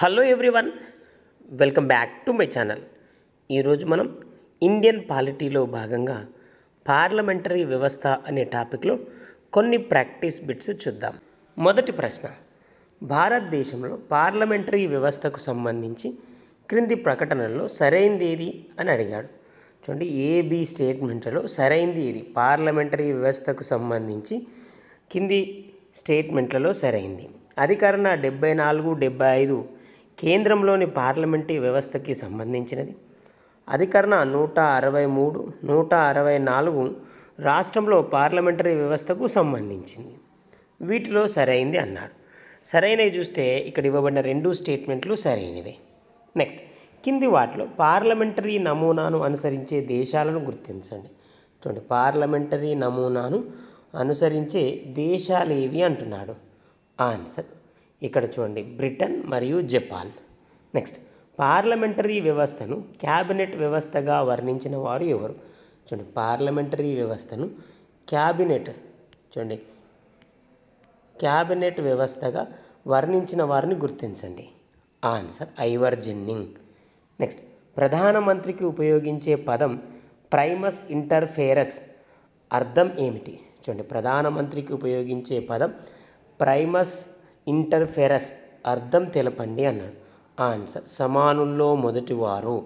Hello everyone welcome back to my channel. ఈరోజు మనం Indian పాలిటీలో భాగంగా పార్లమెంటరీ వ్యవస్థ అనే టాపిక్లో కొన్ని ప్రాక్టీస్ బిట్స్ చూద్దాం. మొదటి ప్రశ్న భారతదేశంలో పార్లమెంటరీ వ్యవస్థకు సంబంధించి క్రింది ప్రకటనల్లో సరైంది ఏది అని అడిగాడు. చూడండి ఏబి స్టేట్మెంట్లలో సరైంది ఏది? పార్లమెంటరీ వ్యవస్థకు సంబంధించి కింది స్టేట్మెంట్లలో సరైంది. అధికరణ డెబ్బై నాలుగు డెబ్బై ఐదు కేంద్రంలోని పార్లమెంటరీ వ్యవస్థకి సంబంధించినది. అధికరణ నూట అరవై మూడు నూట అరవై నాలుగు రాష్ట్రంలో పార్లమెంటరీ వ్యవస్థకు సంబంధించింది. వీటిలో సరైంది అన్నాడు సరైనవి చూస్తే ఇక్కడ ఇవ్వబడిన రెండు స్టేట్మెంట్లు సరైనవే. నెక్స్ట్ కింది వాటిలో పార్లమెంటరీ నమూనాను అనుసరించే దేశాలను గుర్తించండి. చూడండి పార్లమెంటరీ నమూనాను అనుసరించే దేశాలు ఏవి అంటున్నాడు. ఆన్సర్ ఇక్కడ చూడండి. బ్రిటన్ మరియు జపాన్. నెక్స్ట్. పార్లమెంటరీ వ్యవస్థను క్యాబినెట్ వ్యవస్థగా వర్ణించిన వారు ఎవరు? చూడండి. పార్లమెంటరీ వ్యవస్థను క్యాబినెట్ చూడండి. క్యాబినెట్ వ్యవస్థగా వర్ణించిన వారిని గుర్తించండి. Answer Ivor Jennings. నెక్స్ట్. ప్రధానమంత్రికి ఉపయోగించే పదం ప్రైమస్ ఇంటర్ఫేరస్. అర్థం ఏమిటి? చూడండి. ప్రధానమంత్రికి ఉపయోగించే పదం ప్రైమస్ ఇంటర్ఫెరస్ అర్థం తెలపండి అన్నాడు. ఆన్సర్ సమానుల్లో మొదటివారు.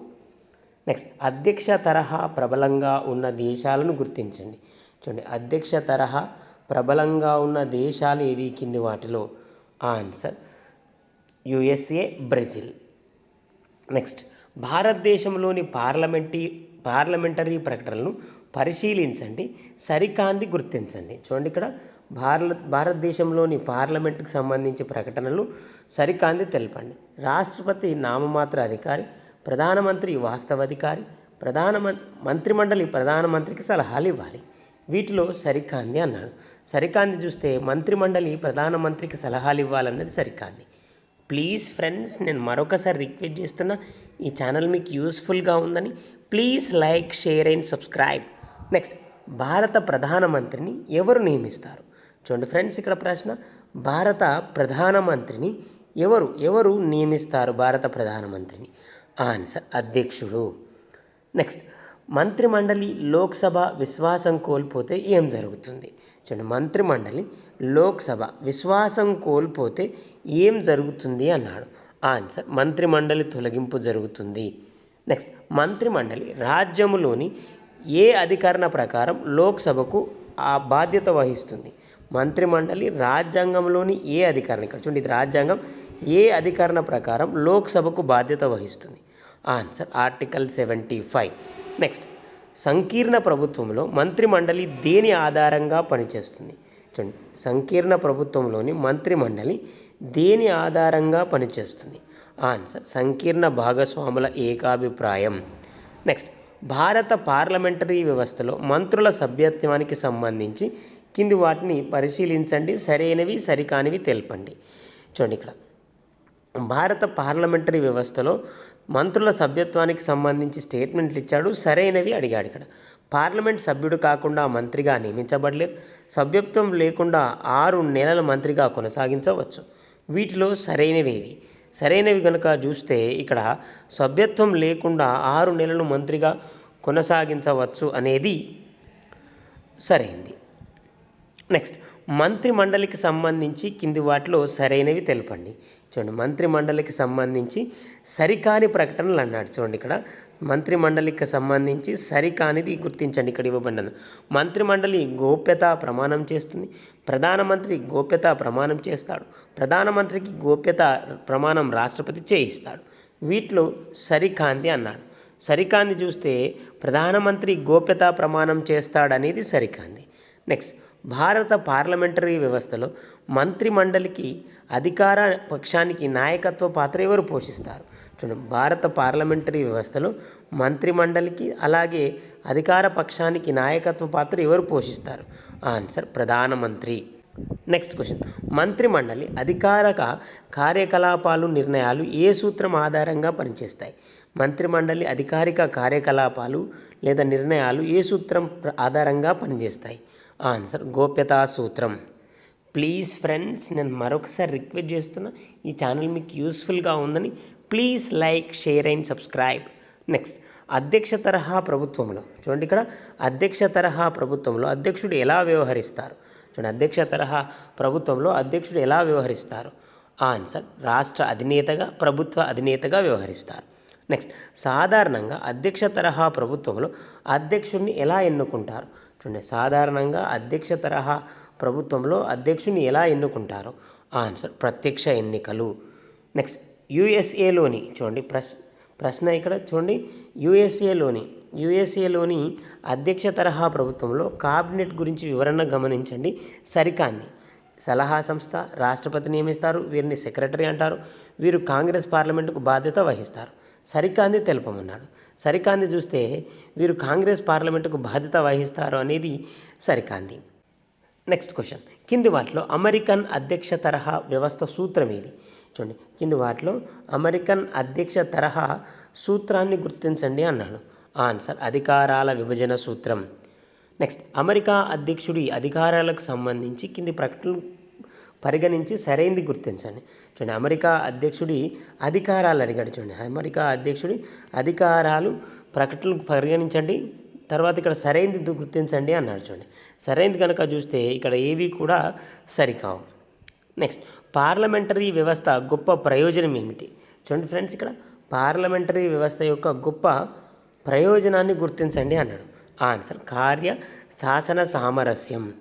నెక్స్ట్ అధ్యక్ష తరహా ప్రబలంగా ఉన్న దేశాలను గుర్తించండి. చూడండి అధ్యక్ష తరహా ప్రబలంగా ఉన్న దేశాలు ఏవి? కింది వాటిలో. ఆన్సర్ యుఎస్ఏ బ్రెజిల్ నెక్స్ట్ భారతదేశంలోని పార్లమెంటీ పార్లమెంటరీ ప్రకటనలను పరిశీలించండి. సరికాంది గుర్తించండి. చూడండి ఇక్కడ భారత భారతదేశంలోని పార్లమెంటుకు సంబంధించి ప్రకటనలు సరికాంది తెలపండి. రాష్ట్రపతి నామమాత్ర అధికారి ప్రధానమంత్రి వాస్తవాధికారి ప్రధాన మంత్రిమండలి ప్రధానమంత్రికి సలహాలు ఇవ్వాలి. వీటిలో సరికాంది అన్నాడు. సరికాంది చూస్తే మంత్రిమండలి ప్రధానమంత్రికి సలహాలు ఇవ్వాలన్నది సరికాంది. ప్లీజ్ ఫ్రెండ్స్ నేను మరొకసారి రిక్వెస్ట్ చేస్తున్నా ఈ ఛానల్ మీకు యూస్ఫుల్గా ఉందని please like share and subscribe. Next భారత ప్రధానమంత్రిని ఎవరు నియమిస్తారు? చూడండి ఫ్రెండ్స్ ఇక్కడ ప్రశ్న భారత ప్రధానమంత్రిని ఎవరు ఎవరు నియమిస్తారు భారత ప్రధానమంత్రిని? ఆన్సర్ అధ్యక్షుడు. నెక్స్ట్ మంత్రిమండలి లోక్సభ విశ్వాసం కోల్పోతే ఏం జరుగుతుంది? చూడండి మంత్రిమండలి లోక్సభ విశ్వాసం కోల్పోతే ఏం జరుగుతుంది అన్నాడు. ఆన్సర్ మంత్రిమండలి తొలగింపు జరుగుతుంది. నెక్స్ట్ మంత్రిమండలి రాజ్యములోని ఏ అధికరణ ప్రకారం లోక్సభకు ఆ బాధ్యత వహిస్తుంది? మంత్రిమండలి రాజ్యాంగంలోని ఏ అధికారం ఇక్కడ చూడండి ఇది రాజ్యాంగం ఏ అధికరణ ప్రకారం లోక్సభకు బాధ్యత వహిస్తుంది? Answer article seventy five. Next సంకీర్ణ ప్రభుత్వంలో మంత్రిమండలి దేని ఆధారంగా పనిచేస్తుంది? చూడండి సంకీర్ణ ప్రభుత్వంలోని మంత్రిమండలి దేని ఆధారంగా పనిచేస్తుంది? ఆన్సర్ సంకీర్ణ భాగస్వాముల ఏకాభిప్రాయం. నెక్స్ట్ భారత పార్లమెంటరీ వ్యవస్థలో మంత్రుల సభ్యత్వానికి సంబంధించి కింది వాటిని పరిశీలించండి. సరైనవి సరికానివి తెలపండి. చూడండి ఇక్కడ. భారత పార్లమెంటరీ వ్యవస్థలో మంత్రుల సభ్యత్వానికి సంబంధించి స్టేట్మెంట్లు ఇచ్చాడు. సరైనవి అడిగాడు ఇక్కడ. పార్లమెంట్ సభ్యుడు కాకుండా మంత్రిగా నియమించబడలేదు సభ్యత్వం లేకుండా ఆరు నెలల మంత్రిగా కొనసాగించవచ్చు. వీటిలో సరైనవేవి సరైనవి కనుక చూస్తే ఇక్కడ సభ్యత్వం లేకుండా ఆరు నెలలు మంత్రిగా కొనసాగించవచ్చు అనేది సరైంది. నెక్స్ట్ మంత్రి మండలికి సంబంధించి కింది వాటిలో సరైనవి తెలపండి. చూడండి మంత్రి మండలికి సంబంధించి సరికాని ప్రకటనలు అన్నాడు. చూడండి ఇక్కడ మంత్రి మండలికి సంబంధించి సరికానిది గుర్తించండి. ఇక్కడ ఇవ్వబడినది మంత్రి మండలి గోప్యత ప్రమాణం చేస్తుంది ప్రధానమంత్రి గోప్యత ప్రమాణం చేస్తాడు ప్రధానమంత్రికి గోప్యత ప్రమాణం రాష్ట్రపతి చేయిస్తాడు. వీటిలో సరికాంది అన్నాడు. సరికాంది చూస్తే ప్రధానమంత్రి గోప్యత ప్రమాణం చేస్తాడనేది సరికాంది నెక్స్ట్ భారత పార్లమెంటరీ వ్యవస్థలో మంత్రి మండలికి అధికార పక్షానికి నాయకత్వ పాత్ర ఎవరు పోషిస్తారు? చూడండి భారత పార్లమెంటరీ వ్యవస్థలో మంత్రి మండలికి అలాగే అధికార పక్షానికి నాయకత్వ పాత్ర ఎవరు పోషిస్తారు? ఆన్సర్ ప్రధానమంత్రి. Next question. మంత్రి మండలి అధికారక కార్యకలాపాలు నిర్ణయాలు ఏ సూత్రం ఆధారంగా పనిచేస్తాయి? మంత్రిమండలి అధికారిక కార్యకలాపాలు లేదా నిర్ణయాలు ఏ సూత్రం ఆధారంగా పనిచేస్తాయి? ఆన్సర్ గోప్యతా సూత్రం. ప్లీజ్ ఫ్రెండ్స్ నేను మరొకసారి రిక్వెస్ట్ చేస్తున్నా ఈ ఛానల్ మీకు యూస్ఫుల్గా ఉందని please like share and subscribe. Next అధ్యక్ష తరహా ప్రభుత్వంలో చూడండి ఇక్కడ అధ్యక్ష తరహా ప్రభుత్వంలో అధ్యక్షుడు ఎలా వ్యవహరిస్తారు? చూడండి అధ్యక్ష తరహా ప్రభుత్వంలో అధ్యక్షుడు ఎలా వ్యవహరిస్తారు? ఆన్సర్ రాష్ట్ర అధినేతగా ప్రభుత్వ అధినేతగా వ్యవహరిస్తారు. నెక్స్ట్ సాధారణంగా అధ్యక్ష తరహా ప్రభుత్వంలో అధ్యక్షుడిని ఎలా ఎన్నుకుంటారు? చూడండి సాధారణంగా అధ్యక్ష తరహా ప్రభుత్వంలో అధ్యక్షుని ఎలా ఎన్నుకుంటారు ఆన్సర్ ప్రత్యక్ష ఎన్నికలు. నెక్స్ట్ యుఎస్ఏలోని చూడండి ప్రశ్ ప్రశ్న ఇక్కడ చూడండి యుఎస్ఏలోని యుఎస్ఏలోని అధ్యక్ష తరహా ప్రభుత్వంలో కాబినెట్ గురించి వివరణ గమనించండి. సరికాంది. సలహా సంస్థ రాష్ట్రపతి నియమిస్తారు వీరిని సెక్రటరీ అంటారు వీరు కాంగ్రెస్ పార్లమెంటుకు బాధ్యత వహిస్తారు. సరికాంది తెలపమన్నాడు. సరికాంది చూస్తే వీరు కాంగ్రెస్ పార్లమెంటుకు బాధ్యత వహిస్తారు అనేది సరికాంది. Next question. కింది వాటిలో అమెరికన్ అధ్యక్ష తరహా వ్యవస్థ సూత్రం ఏది? చూడండి. కింది వాటిలో అమెరికన్ అధ్యక్ష తరహా సూత్రాన్ని గుర్తించండి అన్నాడు. ఆన్సర్ అధికారాల విభజన సూత్రం. నెక్స్ట్ అమెరికా అధ్యక్షుడి అధికారాలకు సంబంధించి కింది ప్రకటనలు పరిగణించి సరైంది గుర్తించండి. చూడండి అమెరికా అధ్యక్షుడి అధికారాలు అడిగాడు చూడండి. అమెరికా అధ్యక్షుడి అధికారాలు ప్రకటనలు పరిగణించండి. తర్వాత ఇక్కడ సరైంది గుర్తించండి అన్నాడు చూడండి. సరైంది కనుక చూస్తే ఇక్కడ ఏవి కూడా సరికావు. నెక్స్ట్ పార్లమెంటరీ వ్యవస్థ గొప్ప ప్రయోజనం ఏమిటి? చూడండి ఫ్రెండ్స్ ఇక్కడ పార్లమెంటరీ వ్యవస్థ యొక్క గొప్ప ప్రయోజనాన్ని గుర్తించండి అన్నాడు. ఆన్సర్ కార్య శాసన సామరస్యం.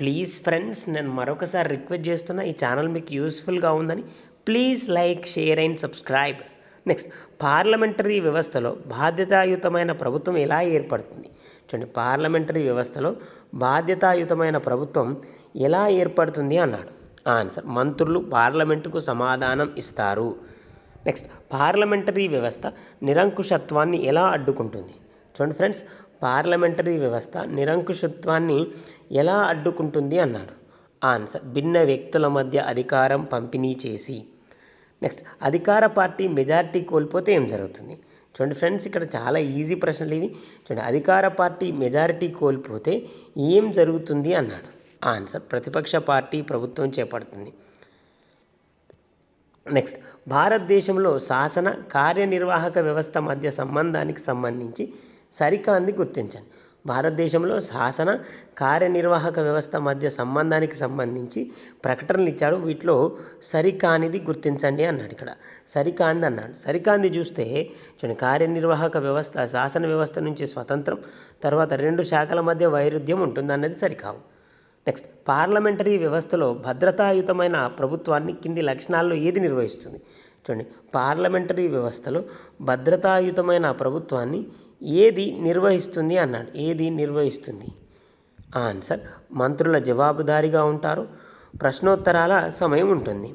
ప్లీజ్ ఫ్రెండ్స్ నేను మరొకసారి రిక్వెస్ట్ చేస్తున్నా ఈ ఛానల్ మీకు యూస్ఫుల్గా ఉందని. Please like share and subscribe next parliamentary వ్యవస్థలో బాధ్యతాయుతమైన ప్రభుత్వం ఎలా ఏర్పడుతుంది? చూడండి పార్లమెంటరీ వ్యవస్థలో బాధ్యతాయుతమైన ప్రభుత్వం ఎలా ఏర్పడుతుంది అన్నాడు. ఆన్సర్ మంత్రులు పార్లమెంటుకు సమాధానం ఇస్తారు. నెక్స్ట్ పార్లమెంటరీ వ్యవస్థ నిరంకుశత్వాన్ని ఎలా అడ్డుకుంటుంది? చూడండి ఫ్రెండ్స్ పార్లమెంటరీ వ్యవస్థ నిరంకుశత్వాన్ని ఎలా అడ్డుకుంటుంది అన్నాడు. ఆన్సర్ భిన్న వ్యక్తుల మధ్య అధికారం పంపిణీ చేసి. నెక్స్ట్ అధికార పార్టీ మెజారిటీ కోల్పోతే ఏం జరుగుతుంది? చూడండి ఫ్రెండ్స్ ఇక్కడ చాలా ఈజీ ప్రశ్నలు ఇవి. చూడండి అధికార పార్టీ మెజారిటీ కోల్పోతే ఏం జరుగుతుంది అన్నాడు. ఆన్సర్ ప్రతిపక్ష పార్టీ ప్రభుత్వం చేపడుతుంది. నెక్స్ట్ భారతదేశంలో శాసన కార్యనిర్వాహక వ్యవస్థ మధ్య సంబంధానికి సంబంధించి సరికాంది గుర్తించండి. భారతదేశంలో శాసన కార్యనిర్వాహక వ్యవస్థ మధ్య సంబంధానికి సంబంధించి ప్రకటనలు ఇచ్చాడు. వీటిలో సరికానిది గుర్తించండి అన్నాడు ఇక్కడ. సరికాంది అన్నాడు. సరికాంది చూస్తే చూడండి కార్యనిర్వాహక వ్యవస్థ శాసన వ్యవస్థ నుంచి స్వతంత్రం తర్వాత రెండు శాఖల మధ్య వైరుధ్యం ఉంటుంది అన్నది సరికావు. నెక్స్ట్ పార్లమెంటరీ వ్యవస్థలో భద్రతాయుతమైన ప్రభుత్వాన్ని కింది లక్షణాల్లో ఏది నిర్వహిస్తుంది? చూడండి. పార్లమెంటరీ వ్యవస్థలో భద్రతాయుతమైన ప్రభుత్వాన్ని ఏది నిర్వహిస్తుంది అన్నాడు. ఏది నిర్వహిస్తుంది? ఆన్సర్ మంత్రుల జవాబుదారీగా ఉంటారు. ప్రశ్నోత్తరాల సమయం ఉంటుంది.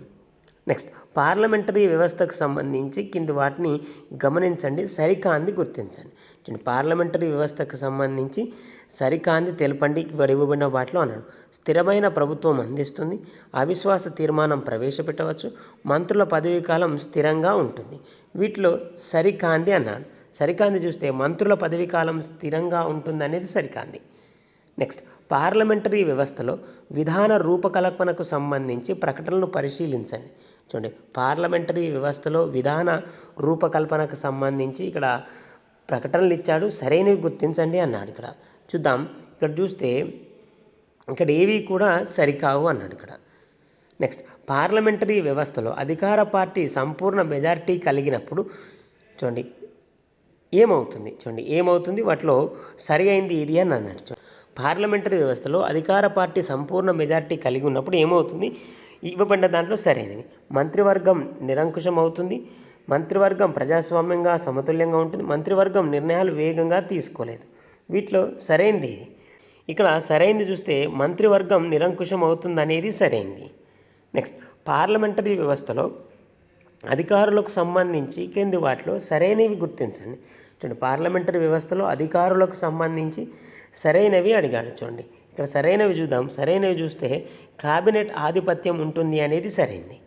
నెక్స్ట్ పార్లమెంటరీ వ్యవస్థకు సంబంధించి కింది వాటిని గమనించండి. సరికాంది గుర్తించండి. చూడండి పార్లమెంటరీ వ్యవస్థకు సంబంధించి సరికాంది తెలపండి ఇవ్వబడిన వాటిలో అన్నాడు స్థిరమైన ప్రభుత్వం అందిస్తుంది. అవిశ్వాస తీర్మానం ప్రవేశపెట్టవచ్చు. మంత్రుల పదవీ కాలం స్థిరంగా ఉంటుంది. వీటిలో సరికాంది అన్నాడు సరికాంది చూస్తే మంత్రుల పదవీ కాలం స్థిరంగా ఉంటుంది అనేది సరికాంది. నెక్స్ట్ పార్లమెంటరీ వ్యవస్థలో విధాన రూపకల్పనకు సంబంధించి ప్రకటనలు పరిశీలించండి. చూడండి పార్లమెంటరీ వ్యవస్థలో విధాన రూపకల్పనకు సంబంధించి ఇక్కడ ప్రకటనలు ఇచ్చాడు. సరైనవి గుర్తించండి అన్నాడు ఇక్కడ. చూద్దాం. ఇక్కడ చూస్తే ఇక్కడ ఏవి కూడా సరికావు అన్నాడు ఇక్కడ. నెక్స్ట్ పార్లమెంటరీ వ్యవస్థలో అధికార పార్టీ సంపూర్ణ మెజారిటీ కలిగినప్పుడు చూడండి ఏమవుతుంది? చూడండి ఏమవుతుంది? వాటిలో సరి అయింది ఇది అని అన్నాడు. చూడండి పార్లమెంటరీ వ్యవస్థలో అధికార పార్టీ సంపూర్ణ మెజారిటీ కలిగి ఉన్నప్పుడు ఏమవుతుంది? ఇవ్వబడిన దాంట్లో సరైనది మంత్రివర్గం నిరంకుశం అవుతుంది మంత్రివర్గం ప్రజాస్వామ్యంగా సమతుల్యంగా ఉంటుంది. మంత్రివర్గం నిర్ణయాలు వేగంగా తీసుకోలేదు. వీటిలో సరైనది ఇక్కడ సరైనది చూస్తే మంత్రివర్గం నిరంకుశం అవుతుంది అనేది సరైనది నెక్స్ట్ పార్లమెంటరీ వ్యవస్థలో అధికారులకు సంబంధించి కింది వాటిలో సరైనవి గుర్తించండి. చూడండి పార్లమెంటరీ వ్యవస్థలో అధికారులకు సంబంధించి సరైనవి అడిగాడు. చూడండి ఇక్కడ సరైనవి చూద్దాం. సరైనవి చూస్తే కేబినెట్ ఆధిపత్యం ఉంటుంది అనేది సరైంది.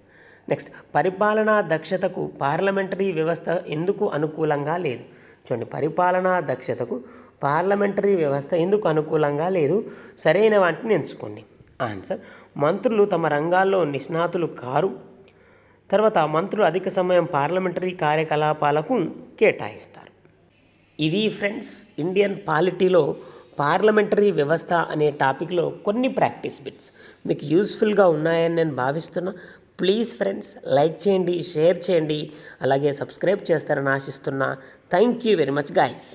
నెక్స్ట్ పరిపాలనా దక్షతకు పార్లమెంటరీ వ్యవస్థ ఎందుకు అనుకూలంగా లేదు? చూడండి పరిపాలనా దక్షతకు పార్లమెంటరీ వ్యవస్థ ఎందుకు అనుకూలంగా లేదు? సరైన వాటిని ఎంచుకోండి. ఆన్సర్ మంత్రులు తమ రంగాల్లో నిష్ణాతులు కారు. తర్వాత మంత్రులు అధిక సమయం పార్లమెంటరీ కార్యకలాపాలకు కేటాయిస్తారు. ఇవి ఫ్రెండ్స్ ఇండియన్ పాలిటీలో పార్లమెంటరీ వ్యవస్థ అనే టాపిక్లో కొన్ని ప్రాక్టీస్ బిట్స్. మీకు యూస్ఫుల్గా ఉన్నాయని నేను భావిస్తున్నా. ప్లీజ్ ఫ్రెండ్స్ లైక్ చేయండి షేర్ చేయండి. అలాగే సబ్స్క్రైబ్ చేస్తారని ఆశిస్తున్నా. Thank you very much guys.